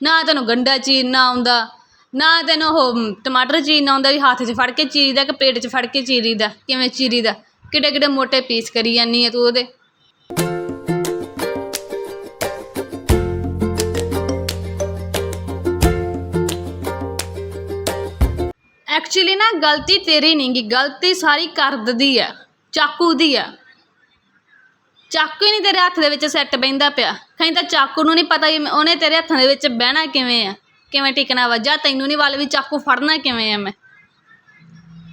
ਨਾ ਤੈਨੂੰ ਗੰਢਾ ਚੀਰਨਾ ਆਉਂਦਾ, ਨਾ ਤੈਨੂੰ ਉਹ ਟਮਾਟਰ ਚੀਰਨਾ ਆਉਂਦਾ ਵੀ ਹੱਥ 'ਚ ਫੜ ਕੇ ਚੀਰੀਦਾ ਕਿ ਪਲੇਟ 'ਚ ਫੜ ਕੇ ਚੀਰੀਦਾ, ਕਿਵੇਂ ਚੀਰੀਦਾ। ਕਿੱਡੇ ਕਿੱਡੇ ਮੋਟੇ ਪੀਸ ਕਰੀ ਜਾਂਦੀ ਆ ਤੂੰ ਉਹਦੇ। ਐਕਚੁਅਲੀ ਨਾ ਗਲਤੀ ਤੇਰੀ ਨਹੀਂ ਗੀ, ਗਲਤੀ ਸਾਰੀ ਕਰਦ ਦੀ ਆ, ਚਾਕੂ ਦੀ ਆ। ਚਾਕੂ ਹੀ ਨਹੀਂ ਤੇਰੇ ਹੱਥ ਦੇ ਵਿੱਚ ਸੈੱਟ ਬਹਿੰਦਾ ਪਿਆ। ਕਹੀਂ ਤਾਂ ਚਾਕੂ ਨੂੰ ਨਹੀਂ ਪਤਾ ਵੀ ਉਹਨੇ ਤੇਰੇ ਹੱਥਾਂ ਦੇ ਵਿੱਚ ਬਹਿਣਾ ਕਿਵੇਂ ਆ, ਕਿਵੇਂ ਟਿਕਣਾ ਵਾ, ਜਾਂ ਤੈਨੂੰ ਨਹੀਂ ਵੱਲ ਵੀ ਚਾਕੂ ਫੜਨਾ ਕਿਵੇਂ ਆ ਮੈਂ।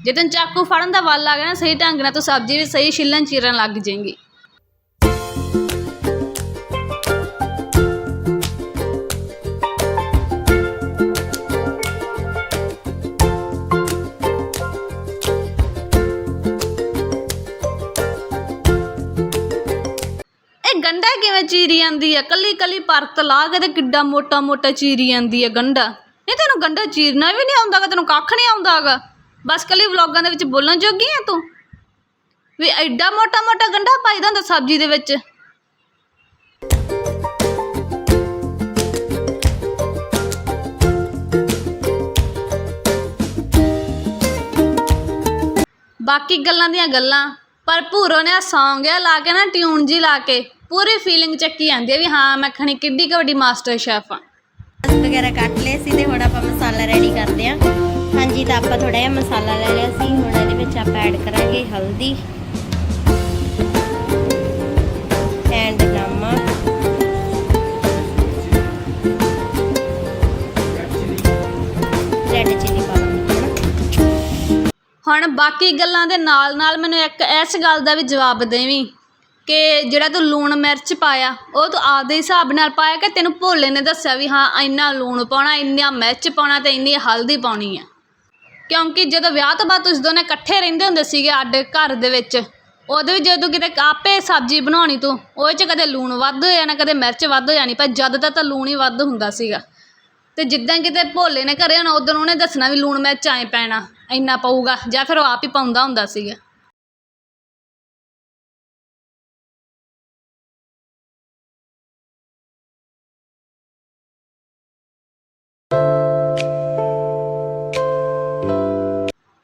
ਜੇ ਤੈਨੂੰ ਚਾਕੂ ਫੜਨ ਦਾ ਵੱਲ ਆ ਗਿਆ ਨਾ, ਸਹੀ ਢੰਗ ਨਾਲ ਤੂੰ ਸਬਜ਼ੀ ਵੀ ਸਹੀ ਛਿੱਲਣ ਚੀਰਨ ਲੱਗ ਜਾਏਗੀ। ਇਹ ਕਿਵੇਂ ਚੀਰੀ ਜਾਂਦੀ ਆ ਕੱਲੀ ਕੱਲੀ ਪਰਤ ਲਾ ਕੇ ਤੇ ਕਿੱਡਾ ਮੋਟਾ ਮੋਟਾ ਚੀਰੀ ਜਾਂਦੀ ਆ ਗੰਡਾ। ਨਹੀਂ ਤੈਨੂੰ ਗੰਡਾ ਚੀਰਨਾ ਵੀ ਨਹੀਂ ਆਉਂਦਾਗਾ ਤੈਨੂੰ ਕੱਖ ਨਹੀਂ ਆਉਂਦਾਗਾ ਬਸ ਕੱਲੀ ਵਲੌਗਾਂ ਦੇ ਵਿੱਚ ਬੋਲਣ ਜੋਗੀ ਆ ਤੂੰ? ਵੀ ਐਡਾ ਮੋਟਾ ਮੋਟਾ ਗੰਡਾ ਪਾਈਦਾ ਹੁੰਦਾ ਸਬਜ਼ੀ ਦੇ ਵਿੱਚ। ਬਾਕੀ ਗੱਲਾਂ ਦੀਆਂ ਗੱਲਾਂ, ਪਰ ਭੂਰੋ ਨੇ ਆ ਸੌਂਗ ਆ ਲਾ ਕੇ ਨਾ, ਟਿਊਨ ਜੀ ਲਾ ਕੇ। ਪੂਰੀ ਫੀਲਿੰਗ ਚੱਕੀ ਜਾਂਦੀ ਆ ਵੀ ਹਾਂ ਮੈਂ ਖਣੀ ਕਿੱਡੀ ਕੁ ਵੱਡੀ ਮਾਸਟਰ ਸ਼ੈਫ ਆ। ਵਗੈਰਾ ਕੱਟ ਲਏ ਸੀ ਤੇ ਹੁਣ ਆਪਾਂ ਮਸਾਲਾ ਰੈਡੀ ਕਰਦੇ ਆਂ। ਹਾਂਜੀ ਤਾਂ ਆਪਾਂ ਥੋੜਾ ਜਿਹਾ ਮਸਾਲਾ ਲੈ ਲਿਆ ਸੀ। ਹੁਣ ਇਹਦੇ ਵਿੱਚ ਆਪਾਂ ਐਡ ਕਰਾਂਗੇ ਹਲਦੀ ਐਂਡ ਨਮਕ। ਰੈਡ ਚਿਲੀ ਪਾਵਾਂਗੇ ਹੁਣ ਬਾਕੀ ਗੱਲਾਂ ਦੇ ਨਾਲ ਨਾਲ ਮੈਨੂੰ ਇੱਕ ਇਸ ਗੱਲ ਦਾ ਵੀ ਜਵਾਬ ਦੇਵੀਂ। ਕਿ ਜਿਹੜਾ ਤੂੰ ਲੂਣ ਮਿਰਚ ਪਾਇਆ, ਉਹ ਤੂੰ ਆਪਦੇ ਹਿਸਾਬ ਨਾਲ ਪਾਇਆ ਕਿ ਤੈਨੂੰ ਭੋਲੇ ਨੇ ਦੱਸਿਆ ਵੀ ਹਾਂ, ਇੰਨਾ ਲੂਣ ਪਾਉਣਾ, ਇੰਨਾ ਮਿਰਚ ਪਾਉਣਾ ਅਤੇ ਇੰਨੀ ਹਲਦੀ ਪਾਉਣੀ ਆ। ਕਿਉਂਕਿ ਜਦੋਂ ਵਿਆਹ ਤੋਂ ਬਾਅਦ ਤੁਸੀਂ ਦੋਨੇ ਇਕੱਠੇ ਰਹਿੰਦੇ ਹੁੰਦੇ ਸੀਗੇ ਅੱਡ ਘਰ ਦੇ ਵਿੱਚ ਉਦੋਂ ਵੀ ਜਦੋਂ ਕਿਤੇ ਆਪੇ ਸਬਜ਼ੀ ਬਣਾਉਣੀ ਤੂੰ ਉਹਦੇ 'ਚ ਕਦੇ ਲੂਣ ਵੱਧ ਹੋ ਜਾਣਾ ਕਦੇ ਮਿਰਚ ਵੱਧ ਹੋ ਜਾਣੀ ਪਰ ਜਦ ਤਾਂ ਲੂਣ ਹੀ ਵੱਧ ਹੁੰਦਾ ਸੀਗਾ। ਅਤੇ ਜਿੱਦਾਂ ਕਿਤੇ ਭੋਲੇ ਨੇ ਘਰੇ ਹੋਣਾ ਉਦੋਂ ਉਹਨੇ ਦੱਸਣਾ ਵੀ ਲੂਣ ਮਿਰਚ ਐਂ ਪੈਣਾ, ਇੰਨਾ ਪਊਗਾ, ਜਾਂ ਫਿਰ ਉਹ ਆਪ ਹੀ ਪਾਉਂਦਾ ਹੁੰਦਾ ਸੀਗਾ।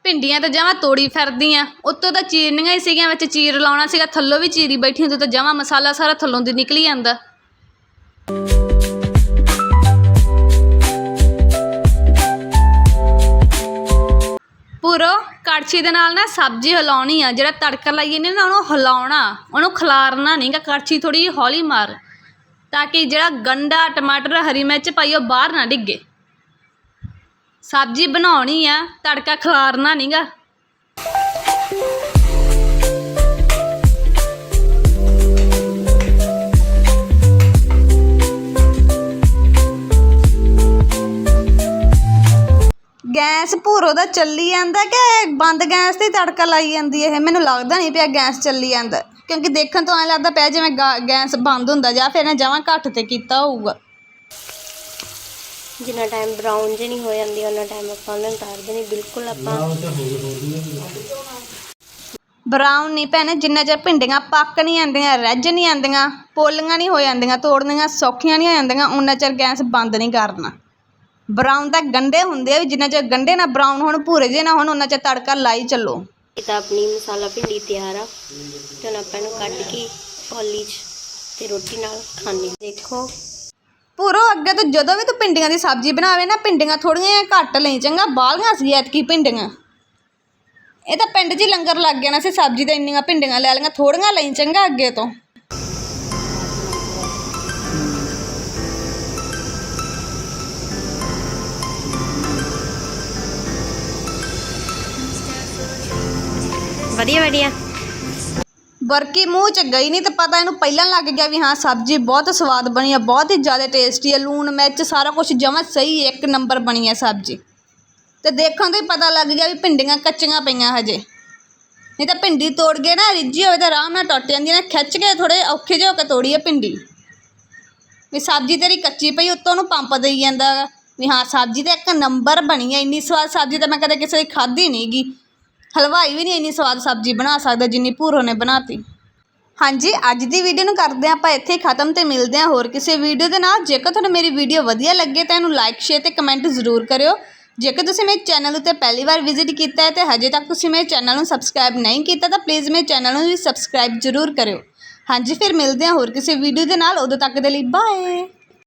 ਭਿੰਡੀਆਂ ਤਾਂ ਜਮਾਂ ਤੋੜੀ ਫਿਰਦੀ ਆ ਉੱਤੋਂ ਤਾਂ ਚੀਰਨੀਆਂ ਹੀ ਸੀਗੀਆਂ, ਵਿੱਚ ਚੀਰ ਲਾਉਣਾ ਸੀਗਾ, ਥੱਲੋਂ ਵੀ ਚੀਰੀ ਬੈਠੀ ਹੁੰਦੀ, ਤਾਂ ਜਮਾਂ ਮਸਾਲਾ ਸਾਰਾ ਥੱਲੋਂ ਦੀ ਨਿਕਲੀ ਜਾਂਦਾ। ਪੂਰੋ, ਕੜਛੀ ਦੇ ਨਾਲ ਨਾ ਸਬਜ਼ੀ ਹਿਲਾਉਣੀ ਆ, ਜਿਹੜਾ ਤੜਕਾ ਲਾਈਏ ਨੇ ਨਾ, ਉਹਨੂੰ ਹਿਲਾਉਣਾ, ਉਹਨੂੰ ਖਿਲਾਰਨਾ ਨਹੀਂਗਾ ਕੜਛੀ ਥੋੜੀ ਜਿਹੀ ਹੌਲੀ ਮਾਰ, ਤਾਂ ਕਿ ਜਿਹੜਾ ਗੰਡਾ ਟਮਾਟਰ ਹਰੀ ਮਿਰਚ ਪਾਈ, ਉਹ ਬਾਹਰ ਨਾ ਡਿੱਗੇ। ਸਬਜ਼ੀ ਬਣਾਉਣੀ ਆ, ਤੜਕਾ ਖਿਲਾਰਨਾ ਨਹੀਂਗਾ ਗੈਸ ਭੂਰੋ ਦਾ ਚੱਲੀ ਜਾਂਦਾ ਕਿ ਬੰਦ ਗੈਸ ਤੇ ਤੜਕਾ ਲਾਈ ਜਾਂਦੀ ਇਹ? ਮੈਨੂੰ ਲੱਗਦਾ ਨਹੀਂ ਪਿਆ ਗੈਸ ਚੱਲੀ ਜਾਂਦਾ। ਕਿਉਂਕਿ ਦੇਖਣ ਤੋਂ ਐਂ ਲੱਗਦਾ ਪਿਆ ਜਿਵੇਂ ਗਾ- ਗੈਸ ਬੰਦ ਹੁੰਦਾ ਜਾਂ ਫਿਰ ਇਹਨੇ ਜਮਾਂ ਘੱਟ ਤੇ ਕੀਤਾ ਹੋਊਗਾ। ਜਿੰਨਾ ਟਾਈਮ ਬਰਾਊਨ ਜੇ ਨਹੀਂ ਹੋ ਜਾਂਦੀ ਉਹਨਾਂ ਟਾਈਮ ਆਪਾਂ ਉਹਨਾਂ ਨੂੰ ਉਤਾਰ ਦੇਣੀ ਬਿਲਕੁਲ ਆਪਾਂ ਬਰਾਊਨ ਨਹੀਂ ਭੈਣੇ ਜਿੰਨਾ ਚਿਰ ਭਿੰਡੀਆਂ ਪੱਕ ਨਹੀਂ ਆਉਂਦੀਆਂ ਰੱਜ ਨਹੀਂ ਆਉਂਦੀਆਂ ਪੋਲੀਆਂ ਨਹੀਂ ਹੋ ਜਾਂਦੀਆਂ ਤੋੜਨੀਆਂ ਸੌਖੀਆਂ ਨਹੀਂ ਹੋ ਜਾਂਦੀਆਂ ਉਨਾ ਚਿਰ ਗੈਸ ਬੰਦ ਨਹੀਂ ਕਰਨਾ। ਬਰਾਊਨ ਤਾਂ ਗੰਡੇ ਹੁੰਦੇ ਆ ਵੀ ਜਿੰਨਾ ਚਿਰ ਗੰਡੇ ਨਾ ਬਰਾਊਨ ਹੋਣ ਭੂਰੇ ਜੇ ਨਾ ਹੋਣ ਉਹਨਾਂ ਚਿਰ ਤੜਕਾ ਲਾਈ ਚੱਲੋ। ਇਹ ਤਾਂ ਆਪਣੀ ਮਸਾਲਾ ਭਿੰਡੀ ਤਿਆਰ ਆ। ਤੇ ਹੁਣ ਆਪਾਂ ਇਹਨੂੰ ਕੱਢ ਕੇ ਕੌਲੀ 'ਚ ਤੇ ਰੋਟੀ ਨਾਲ ਖਾਣੇ ਦੇਖੋ ਪੂਰੋ ਅੱਗੇ ਤੋਂ ਜਦੋਂ ਵੀ ਤੂੰ ਭਿੰਡੀਆਂ ਦੀ ਸਬਜ਼ੀ ਬਣਾਵੇ ਨਾ, ਭਿੰਡੀਆਂ ਥੋੜੀਆਂ ਘੱਟ ਲਈ, ਚੰਗਾ? ਬਾਹਲੀਆਂ ਸੀ ਐਤਕੀ ਭਿੰਡੀਆਂ। ਇਹ ਤਾਂ ਪਿੰਡ 'ਚ ਹੀ ਲੰਗਰ ਲੱਗ ਗਿਆ ਨਾ ਸੀ ਸਬਜ਼ੀ ਤਾਂ ਇੰਨੀਆਂ ਭਿੰਡੀਆਂ ਲੈ ਲਈਆਂ ਥੋੜੀਆਂ ਲਈ, ਚੰਗਾ ਅੱਗੇ ਤੋਂ। ਵਧੀਆ ਵਧੀਆ। ਬਰਕੀ ਮੂੰਹ 'ਚ ਗਈ ਨਹੀਂ ਤੇ ਪਤਾ ਇਹਨੂੰ ਪਹਿਲਾਂ ਲੱਗ ਗਿਆ ਵੀ ਹਾਂ, ਸਬਜ਼ੀ ਬਹੁਤ ਸਵਾਦ ਬਣੀ ਆ, ਬਹੁਤ ਹੀ ਜ਼ਿਆਦਾ ਟੇਸਟੀ ਆ, ਲੂਣ ਮਿਰਚ ਸਾਰਾ ਕੁਝ ਜਮਾਂ ਸਹੀ ਇੱਕ ਨੰਬਰ ਬਣੀ ਆ ਸਬਜ਼ੀ। ਤੇ ਦੇਖਣ ਤੋਂ ਹੀ ਪਤਾ ਲੱਗ ਗਿਆ ਵੀ ਭਿੰਡੀਆਂ ਕੱਚੀਆਂ ਪਈਆਂ ਹਜੇ। ਨਹੀਂ ਤਾਂ ਭਿੰਡੀ ਤੋੜ ਕੇ ਨਾ ਰਿੱਝੀ ਹੋਵੇ ਤਾਂ ਆਰਾਮ ਨਾਲ ਟੁੱਟ ਜਾਂਦੀ ਨਾ, ਖਿੱਚ ਕੇ ਥੋੜੇ ਔਖੇ ਜਿਹੇ ਹੋ ਕੇ ਤੋੜੀ ਆ ਭਿੰਡੀ। ਵੀ ਸਬਜ਼ੀ ਤੇਰੀ ਕੱਚੀ ਪਈ, ਉੱਤੋਂ ਨੂੰ ਪੰਪ ਦੇਈ ਜਾਂਦਾ ਗਾ ਵੀ ਹਾਂ, ਸਬਜ਼ੀ ਤਾਂ ਇੱਕ ਨੰਬਰ ਬਣੀ ਆ, ਇੰਨੀ ਸਵਾਦ ਸਬਜ਼ੀ ਤਾਂ ਮੈਂ ਕਦੇ ਕਿਸੇ ਦੀ ਖਾਧੀ ਨਹੀਂ ਗੀ। ਹਲਵਾਈ ਵੀ ਨਹੀਂ ਇੰਨੀ ਸਵਾਦ ਸਬਜ਼ੀ ਬਣਾ ਸਕਦਾ ਜਿੰਨੀ ਭੂਰੋ ਨੇ ਬਣਾਤੀ। ਹਾਂਜੀ, ਅੱਜ ਦੀ ਵੀਡੀਓ ਨੂੰ ਕਰਦੇ ਹਾਂ ਆਪਾਂ ਇੱਥੇ ਖਤਮ ਤੇ ਮਿਲਦੇ ਹਾਂ ਹੋਰ ਕਿਸੇ ਵੀਡੀਓ ਦੇ ਨਾਲ। ਜੇਕਰ ਤੁਹਾਨੂੰ ਮੇਰੀ ਵੀਡੀਓ ਵਧੀਆ ਲੱਗੇ ਤਾਂ ਇਹਨੂੰ ਲਾਈਕ ਸ਼ੇਅਰ ਤੇ ਕਮੈਂਟ ਜ਼ਰੂਰ ਕਰਿਓ। ਜੇਕਰ ਤੁਸੀਂ ਮੇਰੇ ਚੈਨਲ ਉੱਤੇ ਪਹਿਲੀ ਵਾਰ ਵਿਜ਼ਿਟ ਕੀਤਾ ਹੈ ਤੇ ਹਜੇ ਤੱਕ ਤੁਸੀਂ ਮੇਰੇ ਚੈਨਲ ਨੂੰ ਸਬਸਕ੍ਰਾਈਬ ਨਹੀਂ ਕੀਤਾ ਤਾਂ ਪਲੀਜ਼ ਮੇਰੇ ਚੈਨਲ ਨੂੰ ਵੀ ਸਬਸਕ੍ਰਾਈਬ ਜ਼ਰੂਰ ਕਰਿਓ। ਹਾਂਜੀ, ਫਿਰ ਮਿਲਦੇ ਹਾਂ ਹੋਰ ਕਿਸੇ ਵੀਡੀਓ ਦੇ ਨਾਲ। ਉਦੋਂ ਤੱਕ ਦੇ ਲਈ ਬਾਏ